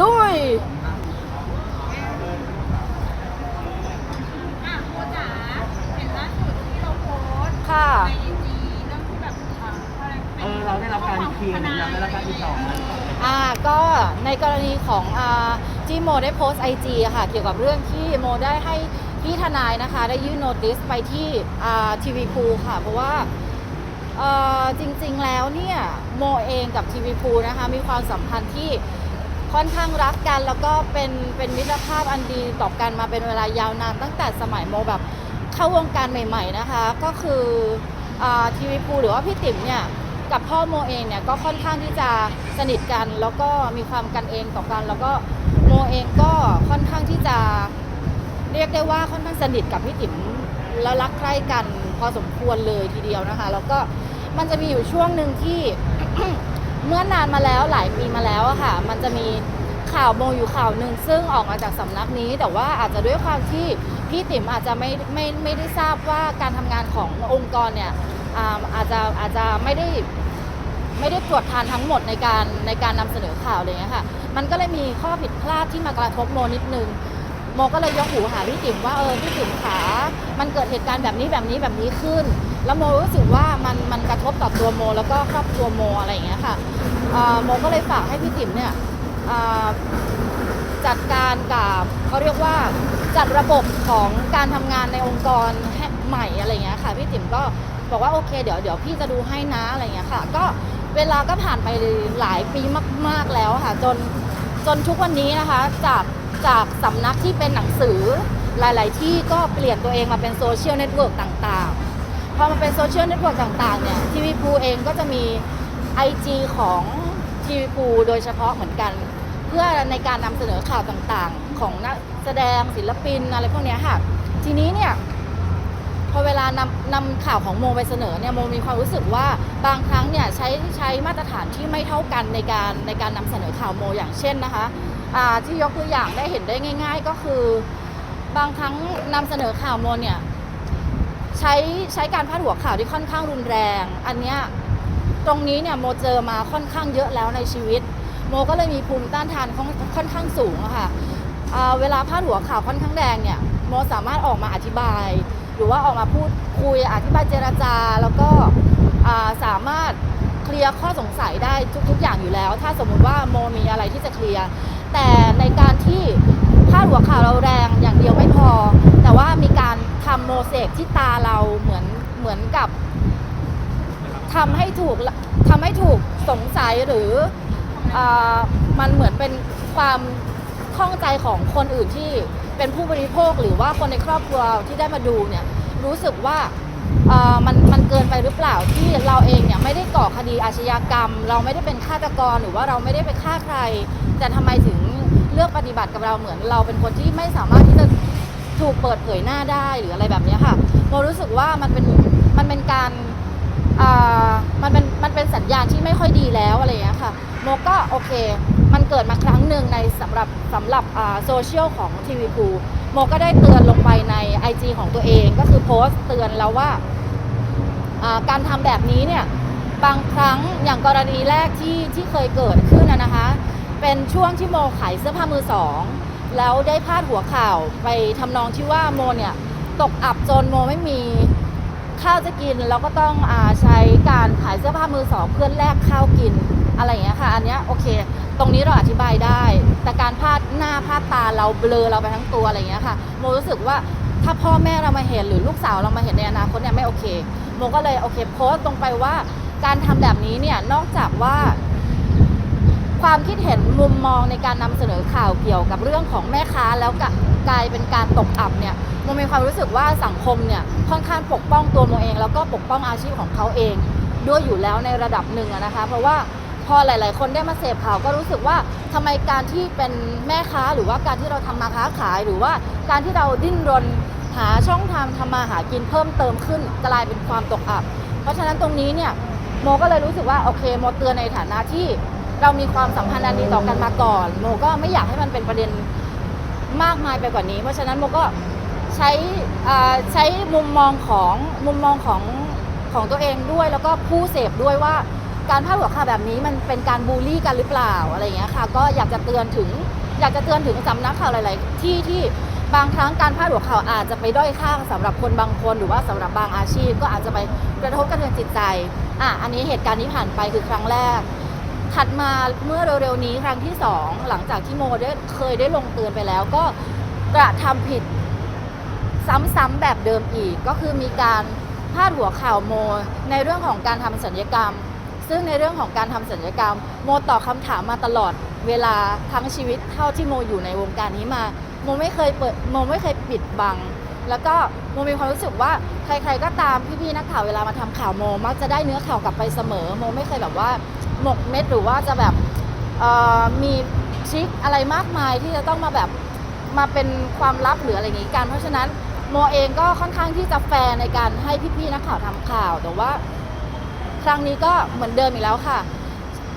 ลุยอะโมจ๋าเห็นล่าสุดที่เราโพสต์ค่ะในไอจีเรื่องที่แบบอ่าอะไรป็นเออเราได้รับการเคลียร์หรือยังได้รับการติดต่อไหมอ่าก็ในกรณีของอ่าที่โมได้โพสต์ไอจีค่ะ เกี่ยวกับเรื่องที่โมได้ให้พี่ทนายนะคะ ได้ยื่นโนติสไปที่ทีวีพูค่ะ เพราะว่าเอ่อจริงๆแล้วเนี่ย โมเองกับทีวีพูนะคะ มีความสัมพันธ์ที่ ค่อนข้างรักกัน แล้วก็เป็นเป็นมิตรภาพอันดีต่อกันมาเป็นเวลายาวนาน ตั้งแต่สมัยโมแบบเข้าวงการใหม่ ๆนะคะ ก็คือทีวีพูหรือว่าพี่ติ๋มเนี่ยกับพ่อโมเองเนี่ยก็ค่อนข้างที่จะสนิทกันแล้วก็มีความกันเองต่อกัน แล้วก็โมเองก็ค่อนข้างที่จะเรียกได้ว่าค่อนข้างสนิทกับพี่ติ๋มแล้วรักใคร่กันพอสมควรเลยทีเดียวนะคะ แล้วก็มันจะมีอยู่ช่วงหนึ่งที่ เมื่อนานมาแล้วหลายปีมาแล้วอะค่ะ มันจะมีข่าวโมอยู่ข่าวหนึ่งซึ่งออกมาจากสำนักนี้ แต่ว่าอาจจะด้วยความที่พี่ติ๋มอาจจะไม่ไม่ไม่ได้ทราบว่าการทำงานขององค์กรเนี่ยอาอาจจะอาจจะไม่ได้ไม่ได้ตรวจทานทั้งหมดในการในการนำเสนอข่าวอะไรเงี้ยค่ะ มันก็เลยมีข้อผิดพลาดที่มากระทบโมนิดนึง โมก็เลยยกหูหาพี่ติ๋มว่าเออพี่ติ๋มขามันเกิดเหตุการณ์แบบนี้แบบนี้แบบนี้ขึ้น แล้วโมรู้สึกว่ามันมันกระทบต่อตัวโม แล้วก็ครอบครัวโมอะไรอย่างเงี้ยค่ะโมก็เลยฝากให้พี่ติ๋มเนี่ยจัดการกับเขาเรียกว่าจัดระบบของการทำงานในองค์กรให้ใหม่อะไรอย่างเงี้ยค่ะพี่ติ๋มก็บอกว่าโอเคเดี๋ยวเดี๋ยวพี่จะดูให้นะอะไรอย่างเงี้ยค่ะ ก็เวลาก็ผ่านไปหลายปีมาก ๆแล้วค่ะ จนจนทุกวันนี้นะคะจาก จากสำนักที่เป็นหนังสือหลาย ๆ ที่ก็เปลี่ยนตัวเองมาเป็นโซเชียลเน็ตเวิร์กต่างๆ พอมาเป็นโซเชียลเน็ตเวิร์กต่าง ๆ เนี่ยทีวีพูเองก็จะมี IG ของทีวีพูโดยเฉพาะเหมือนกัน เพื่อในการนำเสนอข่าวต่างๆ ของนักแสดงศิลปินอะไรพวกนี้ค่ะทีนี้เนี่ยพอเวลานำนำข่าวของโมไปเสนอเนี่ยโมมีความรู้สึกว่าบางครั้งเนี่ยใช้ใช้มาตรฐานที่ไม่เท่ากันในการในการนำเสนอข่าวโมอย่างเช่นนะคะ ที่ยกตัวอย่างได้เห็นได้ง่าย ๆ ก็คือบางครั้งนำเสนอข่าวโมเนี่ยใช้ใช้การพาดหัวข่าวที่ค่อนข้างรุนแรง อันเนี้ยตรงนี้เนี่ยโมเจอมาค่อนข้างเยอะแล้วในชีวิต โมก็เลยมีภูมิต้านทานค่อนข้างสูงอะค่ะอ่าเวลาพาดหัวข่าวค่อนข้างแดงเนี่ยโมสามารถออกมาอธิบาย หรือว่าออกมาพูดคุยอธิบายเจรจา แล้วก็สามารถเคลียร์ข้อสงสัยได้ทุก ๆ อย่างอยู่แล้ว ถ้าสมมุติว่าโมมีอะไรที่จะเคลียร์ แต่ในการที่พาดหัวข่าวเราแรงอย่างเดียวไม่พอ แต่ว่ามีการทำโมเสกที่ตาเราเหมือนเหมือนกับทำให้ถูกทำให้ถูกสงสัยหรืออมันเหมือนเป็นความข้องใจของคนอื่นที่เป็นผู้บริโภคหรือว่าคนในครอบครัวที่ได้มาดูเนี่ยรู้สึกว่า มันมันเกินไปหรือเปล่าที่เราเองเนี่ยไม่ได้ก่อคดีอาชญากรรม เราไม่ได้เป็นฆาตกรหรือว่าเราไม่ได้ไปฆ่าใคร แต่ทำไมถึงเลือกปฏิบัติกับเราเหมือนเราเป็นคนที่ไม่สามารถที่จะถูกเปิดเผยหน้าได้หรืออะไรแบบนี้ค่ะโมรู้สึกว่ามันเป็นมันเป็นการอ่ามันเป็นมันเป็นสัญญาณที่ไม่ค่อยดีแล้วอะไรอย่างเงี้ยค่ะโมก็โอเค มันเกิดมาครั้งหนึ่งในสำหรับสำหรับอ่าโซเชียลของทีวีพู โมก็ได้เตือนลงไปใน IG ของตัวเองก็คือโพสต์เตือนแล้วว่าการทำแบบนี้เนี่ยบางครั้งอย่างกรณีแรกที่ที่เคยเกิดขึ้นนะนะคะ เป็นช่วงที่โมขายเสื้อผ้ามือสองแล้วได้พาดหัวข่าวไปทำนองที่ว่าโมเนี่ยตกอับจนโมไม่มี ข้าวจะกินเราก็ต้องอใช้การขายเสื้อผ้ามือสองเพื่อแลกข้าวกินอะไรอย่างเงี้ยค่ะ อันเนี้ยโอเค ตรงนี้เราอธิบายได้ แต่การพาดหน้าพาดตาเราเบลอเราไปทั้งตัวอะไรอย่างเงี้ยค่ะโมรู้สึกว่าถ้าพ่อแม่เรามาเห็นหรือลูกสาวเรามาเห็นในอนาคตเนี่ยไม่โอเคโมก็เลยโอเคโพสต์ตรงไปว่าการทำแบบนี้เนี่ยนอกจากว่า ความคิดเห็นมุมมองในการนำเสนอข่าวเกี่ยวกับเรื่องของแม่ค้าแล้วกะกลายเป็นการตกอับเนี่ยโมมีความรู้สึกว่าสังคมเนี่ยค่อนข้างปกป้องตัวโมเอง แล้วก็ปกป้องอาชีพของเขาเอง ด้วยอยู่แล้วในระดับหนึ่งนะคะ เพราะว่าพอหลาย ๆ คนได้มาเสพข่าวก็รู้สึกว่าทำไมการที่เป็นแม่ค้าหรือว่าการที่เราทำมาค้าขาย หรือว่าการที่เราดิ้นรนหาช่องทางทำมาหากินเพิ่มเติมขึ้นกลายเป็นความตกอับ เพราะฉะนั้นตรงนี้เนี่ยโมก็เลยรู้สึกว่าโอเคโมเตือนในฐานะที่ เรามีความสัมพันธ์อันดีต่อกันมาก่อน โมก็ไม่อยากให้มันเป็นประเด็นมากมายไปกว่านี้ เพราะฉะนั้นโมก็ใช้ใช้มุมมองของมุมมองของของตัวเองด้วย แล้วก็ผู้เสพด้วยว่าการพาดหัวข่าวแบบนี้มันเป็นการบูลลี่กันหรือเปล่าอะไรอย่างเงี้ยค่ะ ก็อยากจะเตือนถึง อยากจะเตือนถึงสำนักข่าวหลาย ๆ ที่ที่บางครั้งการพาดหัวข่าวอาจจะไปด้อยค่าสำหรับคนบางคนหรือว่าสำหรับบางอาชีพ ก็อาจจะไปกระทบกระเทือนจิตใจอะอันนี้เหตุการณ์นี้ผ่านไปคือครั้งแรก ถัดมาเมื่อเร็วๆนี้ครั้งที่สองหลังจากที่โมได้เคยได้ลงเตือนไปแล้ว ก็กระทำผิดซ้ำๆแบบเดิมอีก ก็คือมีการพาดหัวข่าวโม ในเรื่องของการทำสัญญกรรม ซึ่งในเรื่องของการทำสัญญกรรม โมตอบคำถามมาตลอดเวลาทั้งชีวิตเท่าที่โมอยู่ในวงการนี้มา โมไม่เคยเปิดโมไม่เคยปิดบัง แล้วก็โมมีความรู้สึกว่าใครๆก็ตามพี่ๆนักข่าวเวลามาทำข่าวโม มักจะได้เนื้อข่าวกลับไปเสมอ โมไม่เคยแบบว่า หมกเม็ดหรือว่าจะแบบมีทริคอะไรมากมายที่จะต้องมาแบบมาเป็นความลับหรืออะไรอย่างงี้กัน เพราะฉะนั้นโมเองก็ค่อนข้างที่จะแฟร์ในการให้พี่ๆนักข่าวทำข่าว แต่ว่า ครั้งนี้ก็เหมือนเดิมอีกแล้วค่ะ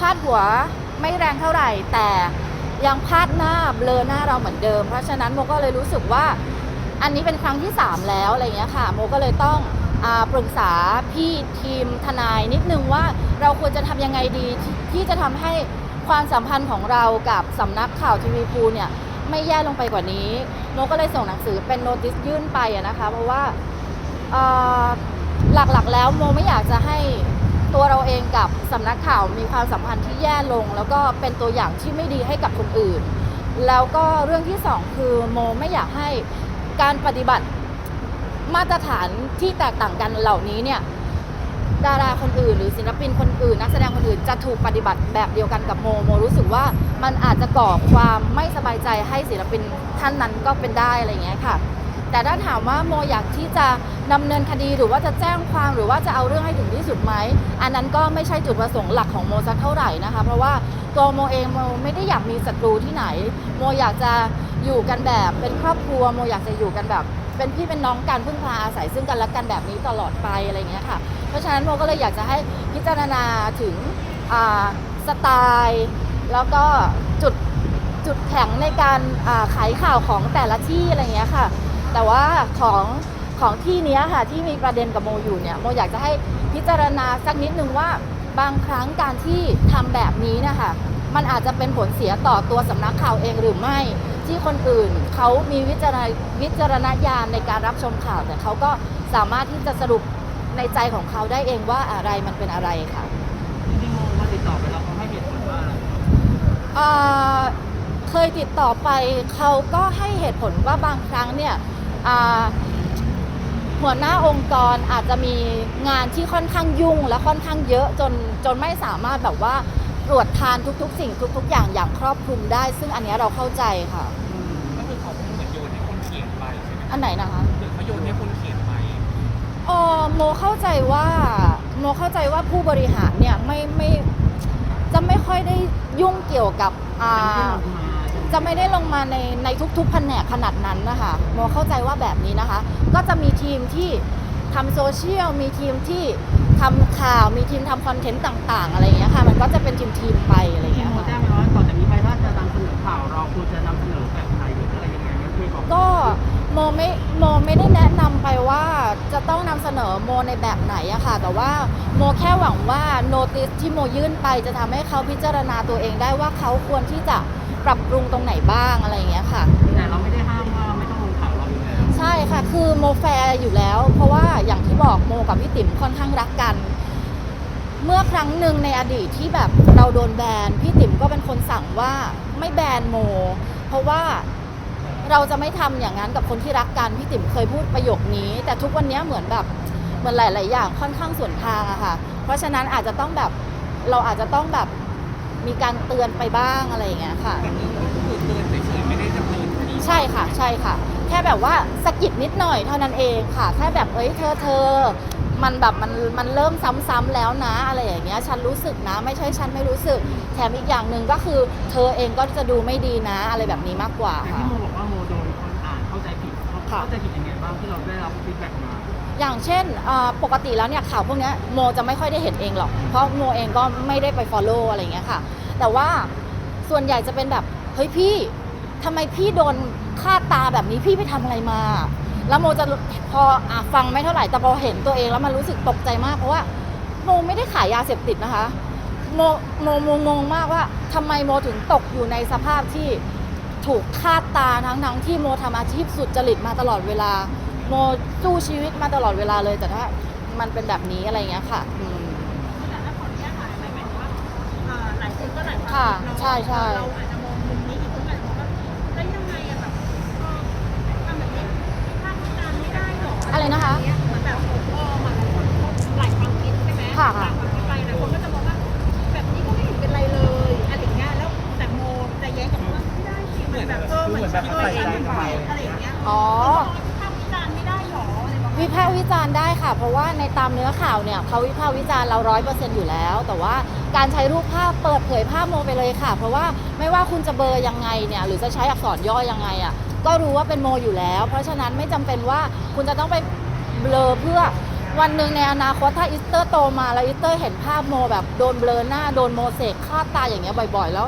พาดหัวไม่แรงเท่าไหร่ แต่ยังพาดหน้าเบลอหน้าเราเหมือนเดิม เพราะฉะนั้นโมก็เลยรู้สึกว่าอันนี้เป็นครั้งที่ 3 แล้วอะไรอย่างเงี้ยค่ะ โมก็เลยต้อง ปรึกษาพี่ทีมทนายนิดนึงว่าเราควรจะทำยังไงดีที่จะทำให้ความสัมพันธ์ของเรากับสำนักข่าวทีวีพูเนี่ยไม่แย่ลงไปกว่านี้โมก็เลยส่งหนังสือเป็นโนติสยื่นไปนะคะ เพราะว่าหลักๆแล้วโมไม่อยากจะให้ตัวเราเองกับสำนักข่าวมีความสัมพันธ์ที่แย่ลง แล้วก็เป็นตัวอย่างที่ไม่ดีให้กับคนอื่น แล้วก็เรื่องที่สองคือโมไม่อยากให้การปฏิบัติ มาตรฐานที่แตกต่างกันเหล่านี้เนี่ยดาราคนอื่น หรือศิลปินคนอื่น นักแสดงคนอื่นจะถูกปฏิบัติแบบเดียวกันกับโมโมรู้สึกว่ามันอาจจะก่อความไม่สบายใจให้ศิลปินท่านนั้นก็เป็นได้อะไรอย่างเงี้ยค่ะ แต่ถ้าถามว่าโมอยากที่จะดำเนินคดีหรือว่าจะแจ้งความหรือว่าจะเอาเรื่องให้ถึงที่สุดไหมอันนั้นก็ไม่ใช่จุดประสงค์หลักของโมสักเท่าไหร่นะคะ เพราะว่าตัวโมเองโมไม่ได้อยากมีศัตรูที่ไหน โมอยากจะอยู่กันแบบเป็นครอบครัวโมอยากจะอยู่กันแบบ เป็นพี่เป็นน้องกันพึ่งพาอาศัยซึ่งกันและกันแบบนี้ตลอดไปอะไรเงี้ยค่ะ เพราะฉะนั้นโมก็เลยอยากจะให้พิจารณาถึงสไตล์ แล้วก็จุดจุดแข็งในการขายข่าวของแต่ละที่อะไรเงี้ยค่ะ แต่ว่าของของที่เนี้ยค่ะที่มีประเด็นกับโมอยู่เนี่ยโมอยากจะให้พิจารณาสักนิดนึงว่าบางครั้งการที่ทำแบบนี้นะคะมันอาจจะเป็นผลเสียต่อตัวสำนักข่าวเองหรือไม่ ที่คนอื่นเขามีวิจารณวิจารณญาณในการรับชมข่าว แต่เขาก็สามารถที่จะสรุปในใจของเขาได้เองว่าอะไรมันเป็นอะไรค่ะจริงๆโมมาติดต่อไปแล้วเขาให้เหตุผลว่าอะไรเอ่อเคยติดต่อไปเขาก็ให้เหตุผลว่าบางครั้งเนี่ยอ่าหัวหน้าองค์กรอาจจะมีงานที่ค่อนข้างยุ่งและค่อนข้างเยอะจนจนไม่สามารถแบบว่า ตรวจทานทุกๆ สิ่งทุก ๆ อย่างอย่างครอบคลุมได้ ซึ่งอันเนี้ยเราเข้าใจค่ะก็คือเขาเหมือนโยนให้คนเขียนไปใช่ไหมอันไหนนะคะ หรือเขาโยนให้คนเขียนไป เออโมเข้าใจว่าโมเข้าใจว่าผู้บริหารเนี่ยไม่ไม่จะไม่ค่อยได้ยุ่งเกี่ยวกับอ่าจะไม่ได้ลงมาในในทุกๆแผนกขนาดนั้นนะคะโมเข้าใจว่าแบบนี้นะคะ ก็จะมีทีมที่ ทำโซเชียลมีทีมที่ทำข่าวมีทีมทำคอนเทนต์ต่างๆ อะไรอย่างเงี้ยค่ะ มันก็จะเป็นทีมทีมๆไปอะไรอย่างที่เงี้ยโมค่ะ แจ้งไปว่าต่อจากนี้ไปถ้าจะนำเสนอข่าวเราควรจะนำเสนอแบบไหนหรืออะไรยังไงเนี่ยช่วยบอกก็โมไม่โมไม่ได้แนะนำไปว่าจะต้องนำเสนอโมในแบบไหนอะค่ะ แต่ว่าโมแค่หวังว่าโนติสที่โมยื่นไปจะทำให้เขาพิจารณาตัวเองได้ว่าเขาควรที่จะปรับปรุงตรงไหนบ้างอะไรอย่างเงี้ยค่ะ แต่เราไม่ได้ ช่ค่ะ คือโมแฟร์อยู่แล้ว เพราะว่าอย่างที่บอกโมกับพี่ติ๋มค่อนข้างรักกัน เมื่อครั้งหนึ่งในอดีตที่แบบเราโดนแบนพี่ติ๋มก็เป็นคนสั่งว่าไม่แบนโม เพราะว่าเราจะไม่ทำอย่างนั้นกับคนที่รักกันพี่ติ๋มเคยพูดประโยคนี้ แต่ทุกวันนี้เหมือนแบบเหมือนหลาย ๆ อย่างค่อนข้างส่วนทางอะค่ะ เพราะฉะนั้นอาจจะต้องแบบเราอาจจะต้องแบบมีการเตือนไปบ้างอะไรอย่างเงี้ยค่ะแต่นี่ก็คือเตือนเฉยๆไม่ได้ดำเนินคดีใช่ค่ะใช่ค่ะ แค่แบบว่าสะกิดนิดหน่อยเท่านั้นเองค่ะ แค่แบบเอ้ยเธอเธอมันแบบมันมันเริ่มซ้ำๆแล้วนะ อะไรอย่างเงี้ยฉันรู้สึกนะ ไม่ใช่ฉันไม่รู้สึก แถมอีกอย่างหนึ่งก็คือ เธอเองก็จะดูไม่ดีนะ อะไรแบบนี้มากกว่าแต่ค่ะที่โมบอกว่าโมโดนคนอ่านเข้าใจผิดเขาค่ะเข้าใจผิดยังไงบ้างที่เราได้รับฟีดแบ็กมาอย่างเช่นเอ่อปกติแล้วเนี่ยข่าวพวกเนี้ยโมจะไม่ค่อยได้เห็นเองหรอก เพราะโมเองก็ไม่ได้ไป follow อะไรอย่างเงี้ยค่ะ แต่ว่าส่วนใหญ่จะเป็นแบบ เฮ้ยพี่ ทำไมพี่โดนฆ่าตาแบบนี้พี่ไปทำอะไรมา แล้วโมจะพออะฟังไม่เท่าไหร่แต่พอเห็นตัวเองแล้วมันรู้สึกตกใจมากเพราะว่าโมไม่ได้ขายยาเสพติดนะคะโมโมโมงงมากว่าทำไมโมถึงตกอยู่ในสภาพที่ถูกคาดตาทั้งทั้งที่โมทำอาชีพสุดจริตมาตลอดเวลา โมสู้ชีวิตมาตลอดเวลาเลยแต่ถ้ามันเป็นแบบนี้อะไรอย่างเงี้ยค่ะอืมแต่ถ้าขออนุญาตถามหมายถึงว่าเอ่อหลายคนก็หลายความค่ะคิดเนาะใช่ใช่ ว่าในตามเนื้อข่าวเนี่ยเขาวิพากษ์วิจารณ์เราร้อยเปอร์เซ็นต์อยู่แล้ว แต่ว่าการใช้รูปภาพเปิดเผยภาพโมไปเลยค่ะ เพราะว่าไม่ว่าคุณจะเบอร์ยังไงเนี่ยหรือจะใช้อักษรย่อยังไงอะก็รู้ว่าเป็นโมอยู่แล้ว เพราะฉะนั้นไม่จำเป็นว่าคุณจะต้องไปเบลอเพื่อวันหนึ่งในอนาคตถ้าอิสเตอร์โตมาแล้วอิสเตอร์เห็นภาพโมแบบโดนเบลอหน้าโดนโมเสกคาตาอย่างเงี้ยบ่อย ๆ แล้ว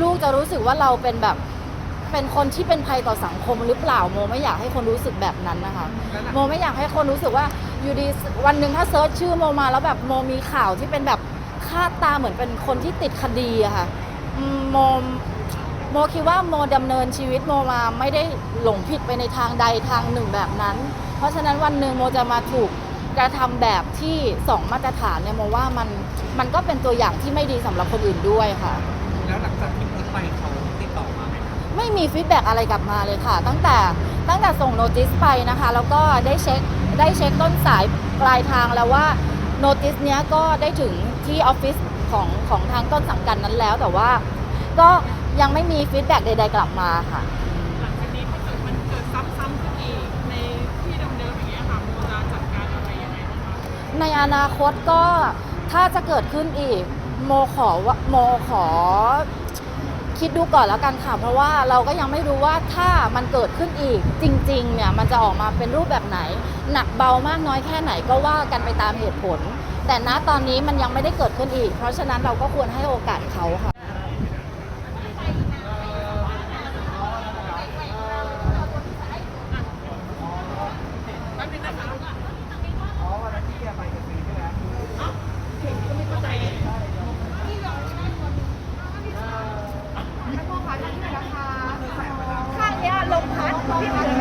ลูกจะรู้สึกว่าเราเป็นแบบ เป็นคนที่เป็นภัยต่อสังคมหรือเปล่าโมไม่อยากให้คนรู้สึกแบบนั้นนะคะโมไม่อยากให้คนรู้สึกว่าอยู่ดีวันหนึ่งถ้าเซิร์ชชื่อโมมาแล้วแบบโมมีข่าวที่เป็นแบบคาดตาเหมือนเป็นคนที่ติดคดีอะค่ะโมโมคิดว่าโมดำเนินชีวิตโมมาไม่ได้หลงผิดไปในทางใดทางหนึ่งแบบนั้น เพราะฉะนั้นวันหนึ่งโมจะมาถูกกระทำแบบที่สองมาตรฐานเนี่ยโมว่ามันมันก็เป็นตัวอย่างที่ไม่ดีสำหรับคนอื่นด้วยค่ะ แล้วหลังจากที่โพสต์ไปเขา ไหมคะไม่มีฟีดแบ็กอะไรกลับมาเลยค่ะ ตั้งแต่ตั้งแต่ส่งโนติสไปนะคะ แล้วก็ได้เช็คได้เช็คต้นสายปลายทางแล้วว่าโนติสเนี้ยก็ได้ถึงที่ออฟฟิศของของทางต้นสังกัดนั้นแล้ว แต่ว่าก็ยังไม่มีฟีดแบ็กใดๆกลับมาค่ะ หลังจากนี้ถ้าเกิดมันเกิดซ้ำๆขึ้นอีกในที่เดิมๆอย่างเงี้ยค่ะโมจะจัดการอะไรยังไงบ้างคะในอนาคตก็ถ้าจะเกิดขึ้นอีก โมขอว่าโมขอ คิดดูก่อนแล้วกันค่ะเพราะว่าเราก็ยังไม่รู้ว่าถ้ามันเกิดขึ้นอีกจริงๆเนี่ยมันจะออกมาเป็นรูปแบบไหน หนักเบามากน้อยแค่ไหนก็ว่ากันไปตามเหตุผล แต่ณตอนนี้มันยังไม่ได้เกิดขึ้นอีก เพราะฉะนั้นเราก็ควรให้โอกาสเขาค่ะ 可以吗？